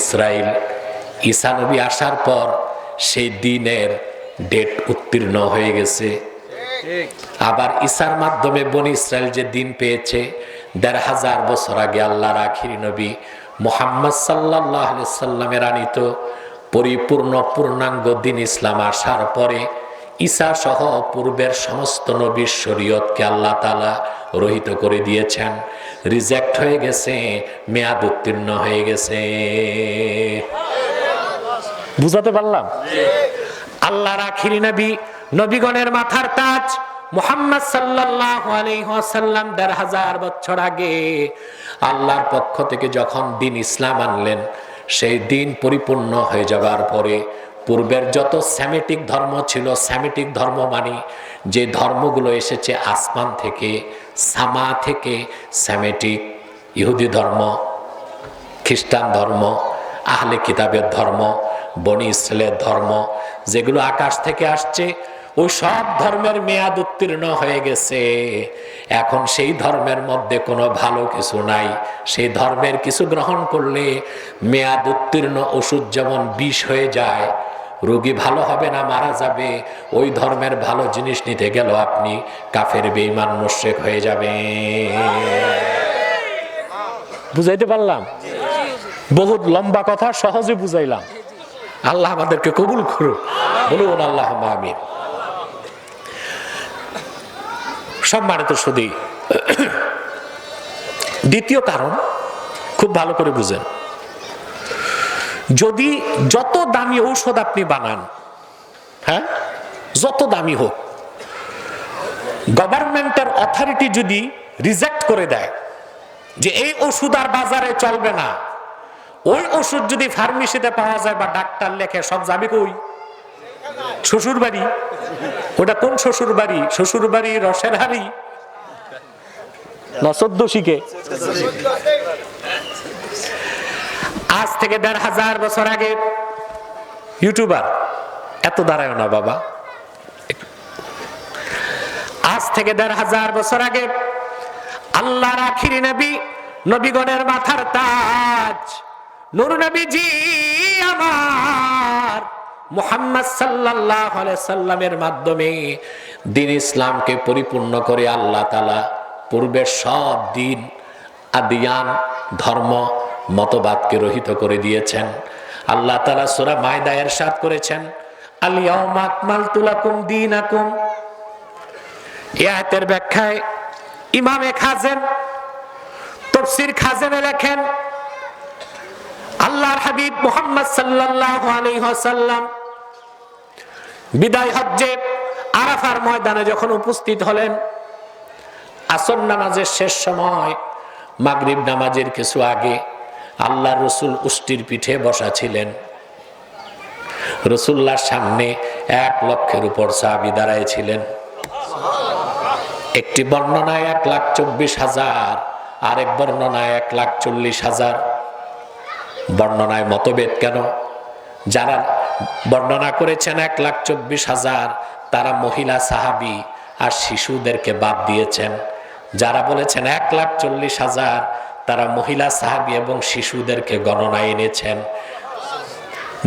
Israel ঈসা নবী আসার পর সেই দিনের ডেট উত্তীর্ণ হয়ে গেছে। আবার ঈসার মাধ্যমে বনি ইসরায়েল যে দিন পেয়েছে, দেড় হাজার বছর আগে আল্লাহর আখিরি নবী মোহাম্মদ সাল্লাহ সাল্লামের আনিত পরিপূর্ণ পূর্ণাঙ্গ দিন ইসলাম আসার পরে ঈসা সহ পূর্বের সমস্ত নবীর শরীয়তকে আল্লাহ তালা রহিত করে দিয়েছেন। রিজেক্ট হয়ে গেছে, মেয়াদ উত্তীর্ণ হয়ে গেছে। বুঝাতে পারলাম? আল্লাহর আখিরি নবী, নবীগণের মাথার তাজ মোহাম্মদ ওয়াসাল্লাম দেড় হাজার বছর আগে আল্লাহর পক্ষ থেকে যখন দিন ইসলাম আনলেন, সেই দিন পরিপূর্ণ হয়ে যাবার পরে পূর্বের যত স্যামেটিক ধর্ম ছিল, স্যামেটিক ধর্ম মানে যে ধর্মগুলো এসেছে আসমান থেকে, সামা থেকে স্যামেটিক, ইহুদি ধর্ম, খ্রিস্টান ধর্ম, আহলে কিতাবের ধর্ম, বনি ইসরায়েলের ধর্ম, যেগুলো আকাশ থেকে আসছে, ওই সব ধর্মের মেয়াদ উত্তীর্ণ হয়ে গেছে। এখন সেই ধর্মের মধ্যে কোনো ভালো কিছু নাই। সেই ধর্মের কিছু গ্রহণ করলে মেয়াদ উত্তীর্ণ ওষুধ যেমন বিষ হয়ে যায় রোগী ভালো হবে না, মারা যাবে, ওই ধর্মের ভালো জিনিস নিতে গেল আপনি কাফের বেইমান মোশেক হয়ে যাবে বুঝাইতে পারলাম? বহুত লম্বা কথা, সহজে বুঝাইলাম। আল্লাহ আমাদেরকে কবুল করুন বলুন আল্লাহ আমিন। সম্মানিত সুদী, দ্বিতীয় কারণ, খুব ভালো করে বুঝেন। যদি যত দামি ঔষধ আপনি বানান হ্যাঁ? যত দামি হোক, গভর্নমেন্টের অথরিটি যদি রিজেক্ট করে দেয় যে এই ওষুধ আর বাজারে চলবে না, ওই ওষুধ যদি ফার্মেসিতে পাওয়া যায় বা ডাক্তার লেখে, সব যাবে কই? শ্বশুর বাড়ি ওটা কোন শ্বশুর বাড়ি শ্বশুর বাড়ি রসের হাড়ি। না আজ থেকে দেড় হাজার বছর আগে। ইউটিউবার এত দাঁড়ায় না বাবা। আজ থেকে দেড় হাজার বছর আগে আল্লাহর আখিরি নবী, নবীগণের মাথার তাজ। নুর নবীজি আমার মুহাম্মদ আলাইহি সাল্লামের মাধ্যমে দিন ইসলামকে পরিপূর্ণ করে আল্লাহ তাআলা পূর্বের সব দিন, আদিয়ান, ধর্ম মতবাদকে রহিত করে দিয়েছেন। আল্লাহ তাআলা সূরা মায়দা ইরশাদ করেছেন আয়াতের ব্যাখ্যায় ইমামে খাজেন, তফসির খাজেনে লেখেন, আল্লাহর হাবিব মোহাম্মদ আলাইহি ওয়াসাল্লাম বিদায় হজ্জে আরাফার ময়দানে যখন উপস্থিত হলেন, আসর নামাজের শেষ সময়, মাগরিব নামাজের কিছু আগে আল্লাহ রসুল উষ্টির পিঠে বসা ছিলেন। রসুল্লার সামনে এক লক্ষের উপর সাহাবি দাঁড়ায় ছিলেন। একটি বর্ণনায় এক লাখ চব্বিশ হাজার, আরেক বর্ণনায় এক লাখ চল্লিশ হাজার। বর্ণনায় মতভেদ কেন? যারা বর্ণনা করেছেন এক লাখ চব্বিশ হাজার, তারা মহিলা সাহাবি আর শিশুদেরকে বাদ দিয়েছেন। যারা বলেছেন এক লাখ চল্লিশ হাজার তারা মহিলা সাহাবি এবং শিশুদেরকে গণনা এনেছেন।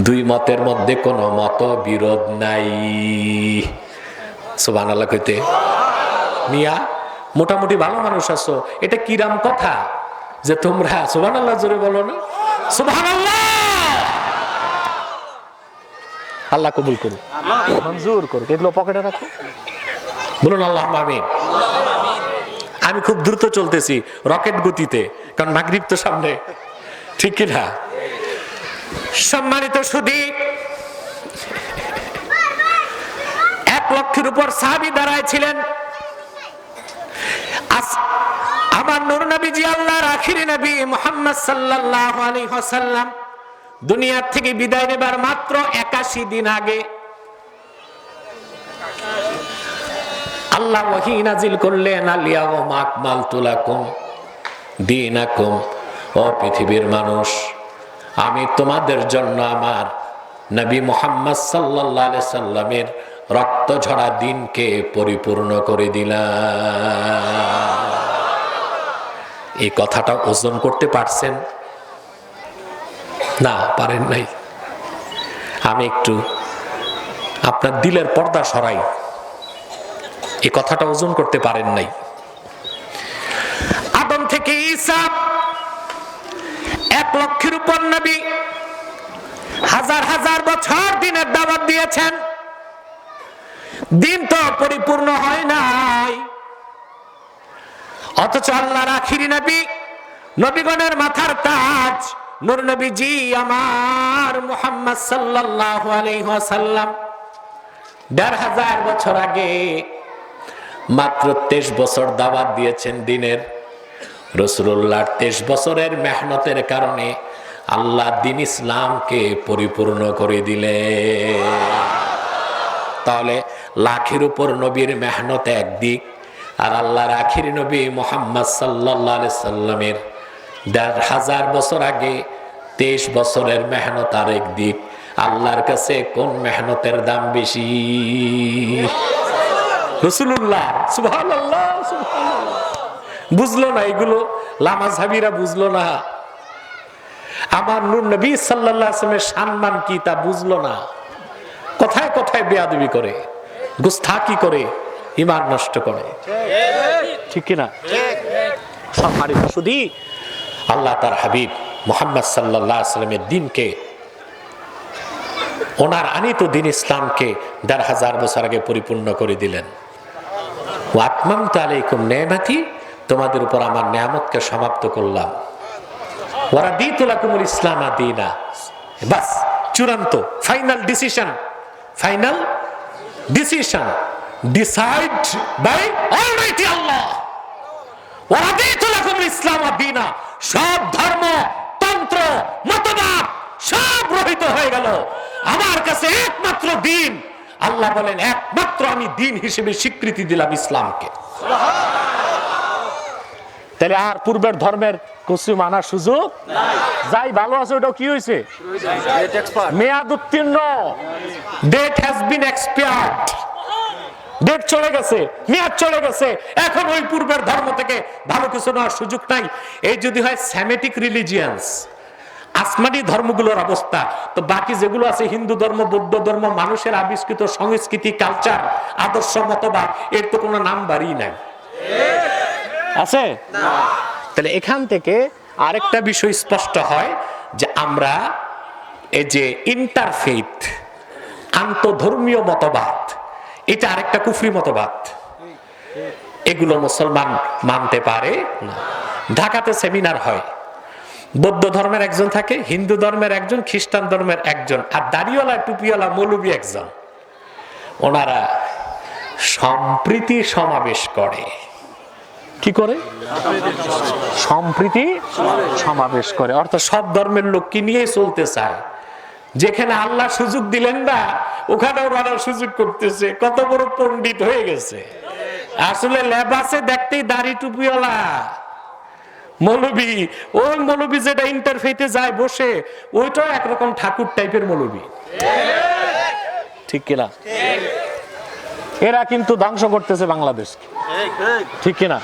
দুই মতের মধ্যে কোনো মত বিরোধ নাই। সুবান আল্লাহ কইতে। মিয়া মোটামুটি ভালো মানুষ আছো। এটা কিরাম কথা যে তোমরা সুবান আল্লাহ জোরে বলো না। সুবান আল্লাহ আল্লাহ কবুল করুন মঞ্জুর করুক। এগুলো পকেটে রাখো। বলুন আল্লাহ আমিন। আমি খুব দ্রুত চলতেছি, রকেট গতিতে, কারণ নাগরিক তো সামনে। ঠিক কিনা? সম্মানিত সুদী এক লক্ষের উপর সাহাবি দাঁড়ায় ছিলেন আমার নুর নবীজি আল্লাহর আখিরি নবী মুহাম্মদ সাল্লাল্লাহু আলাইহি ওয়াসাল্লাম, দুনিয়ার থেকে বিদায় নেবার মাত্র একাশি দিন আগে আল্লাহ ওয়াহি নাজিল করলেন আলিয়াও আকমাল তুলাকুম দিনাকুম। ও পৃথিবীর মানুষ, আমি তোমাদের জন্য আমার নবী মোহাম্মদ আলাইহি সাল্লামের রক্ত ঝরা দিনকে পরিপূর্ণ করে দিলাম। এই কথাটা ওজন করতে পারছেন? না, পারেন নাই। আমি একটু আপনার দিলের পর্দা সরাই। এই কথাটা ওজন করতে পারেন নাই। আদম থেকে ঈসা এক লক্ষের উপর নবী হাজার হাজার বছর দিনের দাওয়াত দিয়েছেন। দিন তো পরিপূর্ণ হয় নাই। অথচ আল্লাহর আখিরি নবী, নবীগণের মাথার তাজ, নূর নবীজি আমার মুহাম্মদ সাল্লাল্লাহু আলাইহি ওয়াসাল্লাম। দেড় হাজার বছর আগে মাত্র তেইশ বছর দাওয়াত দিয়েছেন দিনের। রসুল্লাহর তেইশ বছরের মেহনতের কারণে আল্লাহ দিন ইসলামকে পরিপূর্ণ করে দিলে তাহলে লাখের উপর নবীর মেহনত একদিক আর আল্লাহর আখির নবী মোহাম্মদ সাল্লাহ সাল্লামের দেড় হাজার বছর আগে তেইশ বছরের মেহনত আরেক দিক। আল্লাহর কাছে কোন মেহনতের দাম বেশি? রসুল্লাহ সুবহানাল্লাহ বুঝলো না এগুলো? লামাঝাবিরা বুঝলো না। আমার নূর নবী সাল্লাল্লাহু আলাইহি সম্মান কি তা বুঝলো না। কথায় কথায় বেয়াদবি করে গুস্তাকি করে ইমান নষ্ট করে। ঠিক কিনা? সম্মানিত শুধু আল্লাহ তার হাবিব মোহাম্মদ সাল্লাহ সাল্লামের দিনকে ওনার আনিত দিন ইসলামকে দেড় হাজার বছর আগে পরিপূর্ণ করে দিলেন। ওয়াতমাম তালাইকুম নেমাতি তোমাদের উপর আমার নিয়ামতকে সমাপ্ত করলাম। ওরা দিতুলাকুমুল ইসলাম আদিনা বাস, চূড়ান্ত, final decision. Final decision. Decide by almighty Allah. ওরা দিতুলাকুমুল ইসলাম আদিনা সব ধর্ম, তন্ত্র, মতবাদ সব রহিত হয়ে গেল। আমার কাছে একমাত্র দিন। আল্লাহ বলেন, একমাত্র আমি দিন হিসেবে স্বীকৃতি দিলাম ইসলামকে। তাহলে আর পূর্বের ধর্মের কিছু মানার সুযোগ যাই ভালো আছে, ওটাও কি হয়েছে? মেয়াদ উত্তীর্ণ। Date has been expired date চলে গেছে, মেয়াদ চলে গেছে। এখন ওই পূর্বের ধর্ম থেকে ভালো কিছু নেওয়ার সুযোগ নাই। এই যদি হয় স্যামেটিক রিলিজিয়ান্স আসমানি ধর্মগুলোর অবস্থা। তো বাকি যেগুলো আছে, হিন্দু ধর্ম, বৌদ্ধ ধর্ম, মানুষের আবিষ্কৃত সংস্কৃতি কালচার আদর্শ, মতবাদ, এর তো কোনো নাম বাড়ি নাই। আছে? তাহলে এখান থেকে আরেকটা বিষয় স্পষ্ট হয় যে আমরা এই যে ইন্টারফেথ আন্তধর্মীয় মতবাদ, এটা আরেকটা কুফরি মতবাদ। এগুলো মুসলমান মানতে পারে না। ঢাকাতে সেমিনার হয়। বৌদ্ধ ধর্মের একজন থাকে, হিন্দু ধর্মের একজন, খ্রিস্টান ধর্মের একজন, আর দাড়িওয়ালা, টুপিওয়ালা, মৌলবী একজন। ওনারা সম্প্রীতি সমাবেশ করে। কি করে? সম্প্রীতি সমাবেশ করে। অর্থাৎ সব ধর্মের লোককে নিয়ে চলতে চায়? যেখানে আল্লাহ সুযোগ দিলেন না ওখানে ওনারা সুযোগ করতেছে। কত বড় পণ্ডিত হয়ে গেছে। আসলে লেবাসে দেখতেই দাড়ি টুপিওয়ালা। মৌলবী, ওই মৌলবী যেটা ইন্টারফেতে যায় বসে, ওইটাও একরকম ঠাকুর টাইপের মৌলবী। ঠিক কিনা? এরা কিন্তু ধ্বংস করতেছে বাংলাদেশকে। ঠিক কিনা?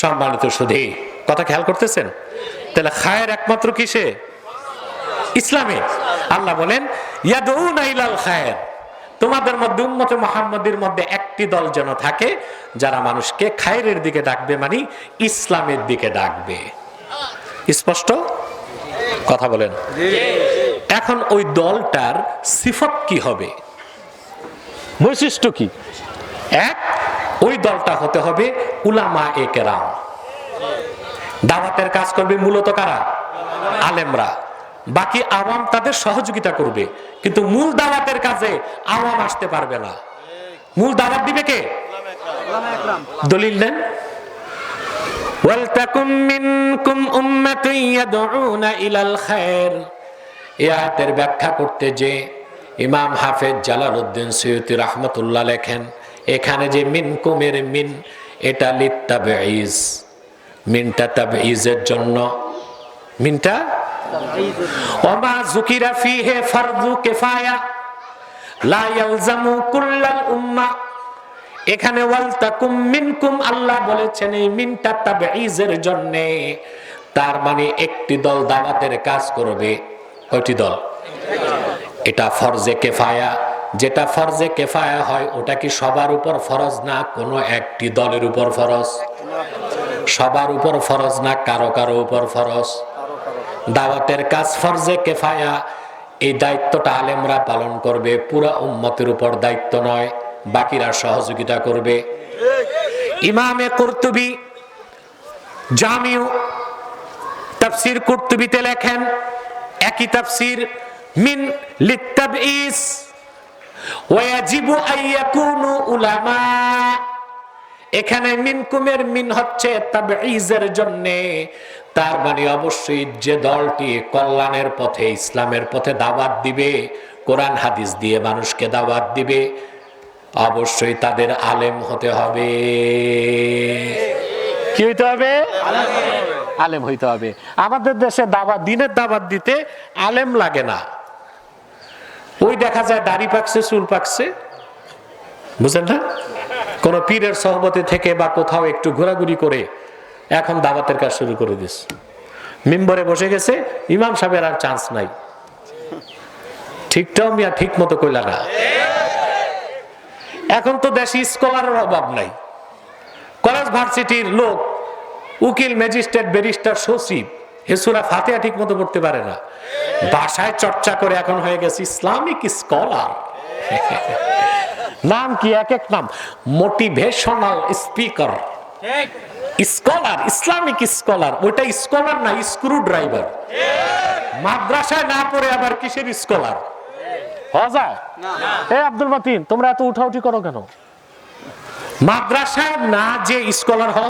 সম্মানিত সুধী, কথা খেয়াল করতেছেন? তাহলে খায়ের একমাত্র কিসে? ইসলামে। আল্লাহ বলেন ইলাল খায়ের। তোমাদের মধ্যে উম্মতে মুহাম্মাদের মধ্যে একটি দল যেন থাকে যারা মানুষকে খায়ের দিকে ডাকবে মানে ইসলামের দিকে ডাকবে। স্পষ্ট? কথা বলেন। এখন ওই দলটার সিফত কি হবে? বৈশিষ্ট্য কি? এক ওই দলটা হতে হবে উলামা এ কেরাম। দাওয়াতের কাজ করবে মূলত কারা? আলেমরা। বাকি আওয়াম তাদের সহযোগিতা করবে, কিন্তু মূল দাওয়াতের কাজে আওয়াম আসতে পারবে না। মূল দাওয়াত দিবে কে? দলিল নেন ওয়ালতাকুম মিনকুম উম্মাতুন ইয়াদউনা ইলাল খায়র। এই আয়াতের ব্যাখ্যা করতে যে ইমাম হাফেজ জালালউদ্দিন সৈয়দি রহমতুল্লাহ লেখেন, এখানে যে মিনকুমের মিন, এটা লিত্তাবেইজ মিনটা তাবেইজের জন্য। মিনটা এখানে আল্লাহ বলেছেন এই মিনটা জন্য। তার মানে একটি দল দাওয়াতের কাজ করবে। কয়টি দল? এটা ফরজে কেফায়া। যেটা ফরজে কেফায়া হয়, ওটা কি সবার উপর ফরজ না কোনো একটি দলের উপর ফরজ? সবার উপর ফরজ না কারও কারও উপর ফরজ? দাওয়াতের কাজ ফরজে কেফায়া, এই দায়িত্বটা আলেমরা পালন করবে, পুরা উম্মতের উপর দায়িত্ব নয়, বাকিরা সহযোগিতা করবে। ইমামে কর্তুবী জামিউ তাফসির কুর্তুবিতে লেখেন, একই তাফসির, মিন লিত্তাবঈস, ওয়াজিবু আইয়াকুনু উলামা। এখানে মিনকুমের মিন হচ্ছে তাবঈজের জন্য। তার মানে অবশ্যই যে দলটি কল্যাণের পথে, ইসলামের পথে দাওয়াত দিবে, কোরআন হাদিস দিয়ে মানুষকে দাওয়াত দিবে, অবশ্যই তাদের আলেম হতে হবে। কি হইতে হবে? আলেম হইতে হবে। আমাদের দেশে দাওয়াত, দিনের দাওয়াত দিতে আলেম লাগে না। ওই দেখা যায় দাড়ি পাকছে, চুল পাকছে। বুঝলেন না? কোন পীরের সহবতে থেকে বা কোথাও একটু ঘোরাঘুরি করে এখন দাওয়াতের কাজ শুরু করে দিস। মিম্বরে বসে গেছে, ইমাম সাহেবের আর চান্স নাই। ঠিকটাও মিয়া ঠিক মতো কইলা না। এখন তো দেশে স্কলারের অভাব নাই। কলেজ ভার্সিটির লোক, উকিল ম্যাজিস্ট্রেট ব্যারিস্টার সচিব হেসুরা ফাতেহা ঠিক মতো পড়তে পারে না। ভাষায় চর্চা করে এখন হয়ে গেছে ইসলামিক স্কলার নাম কি? এক এক নাম। Motivational speaker scholar Islamic scholar ওইটা স্কলার না স্ক্রু ড্রাইভার মাদ্রাসায় না পড়ে আবার কিসের স্কলার হওয়া যায়? এ আব্দুল মাতিন তোমরা এত উঠাউঠি করো কেন? মাদ্রাসায় না যে স্কলার হওয়া